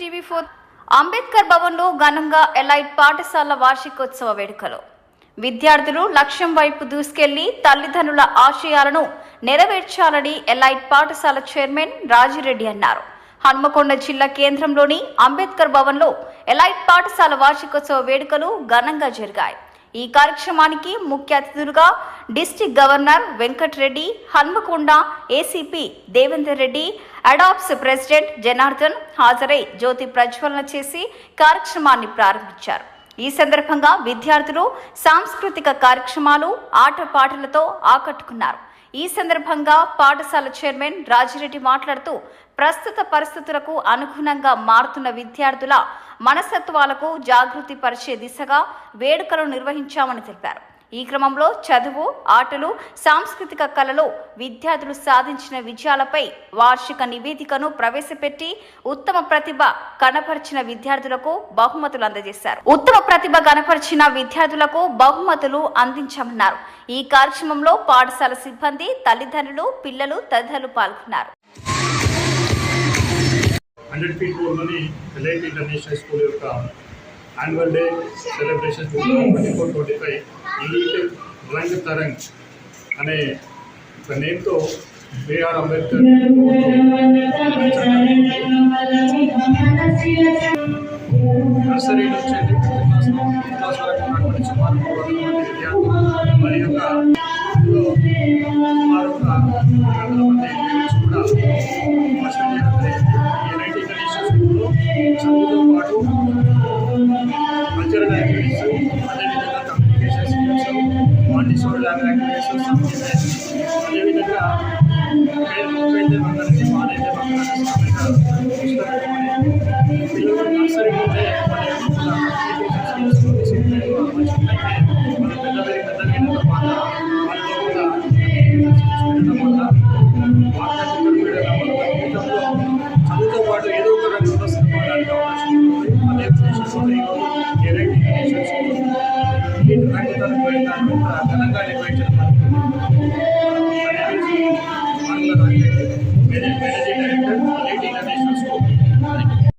TV four Ambedkar భవన్లో ఘనంగా elite పాఠశాల వార్షికోత్సవ వేడుకలు. విద్యార్థులు లక్ష్యం వైపు దూసుకెళ్ళి తల్లిదండ్రుల ఆశయాలను నెరవేర్చాలని ఎలైట్ పాఠశాల చైర్మన్ రాజిరెడ్డి అన్నారు. హన్మకొండ జిల్లా కేంద్రంలోని అంబేద్కర్ భవన్లో ఎలైట్ పాఠశాల వార్షికోత్సవ వేడుకలు ఘనంగా జరిగాయి. ఈ కార్యక్రమానికి ముఖ్య అతిథులుగా district governor Venkatareddy Hanamkonda ACP Devender Reddy అడాప్స్ president Janardhan హాజరై జ్యోతి ప్రజ్వలన చేసి కార్యక్రమాన్ని ప్రారంభించారు. ఈ సందర్భంగా విద్యార్థులు సాంస్కృతిక కార్యక్రమాలు ఆటపాటలతో ఆకట్టుకున్నారు. ఈ సందర్భంగా పాఠశాల చైర్మన్ రాజిరెడ్డి మాట్లాడుతూ ప్రస్తుత పరిస్థితులకు అనుగుణంగా మారుతున్న విద్యార్థుల మనస్తత్వాలకు జాగృతి పరిచే దిశగా వేడుకలు నిర్వహించామని తెలిపారు. ఈ క్రమంలో చదువు ఆటలు సాంస్కృతిక కళలో విద్యార్థులు సాధించిన విజయాలపై వార్షిక నివేదికను ప్రవేశపెట్టి ఉత్తమ ప్రతిభ కనపరిచిన విద్యార్థులకు బహుమతులు అందజేశారు. ఉత్తమ ప్రతిభ కనపరిచిన విద్యార్థులకు బహుమతులు అందించామన్నారు. ఈ కార్యక్రమంలో పాఠశాల సిబ్బంది తల్లిదండ్రులు పిల్లలు తదితరులు పాల్గొన్నారు. హండ్రెడ్ ఫీట్ రోడ్లోని ఇంటర్నేషనల్ స్కూల్ యొక్క annual day celebration twenty four twenty five elite Rang Tarang అనే ఒక నేమ్తో బిఆర్ అంబేద్కర్ నర్సరీ నుంచి వెళ్ళి ఫిఫ్త్ క్లాస్ ఫిఫ్త్ క్లాస్ వరకు ఉన్నటువంటి సుమారు మూడు వందల మంది విద్యార్థులు మరి యొక్క ఇందులో సుమారు ఒక అయిన తర్వాత చదువుతో పాటు ఏదో ఒక రంగంలో సినిమా అదే ఉద్దేశంతో ఈరోజు ఎలైట్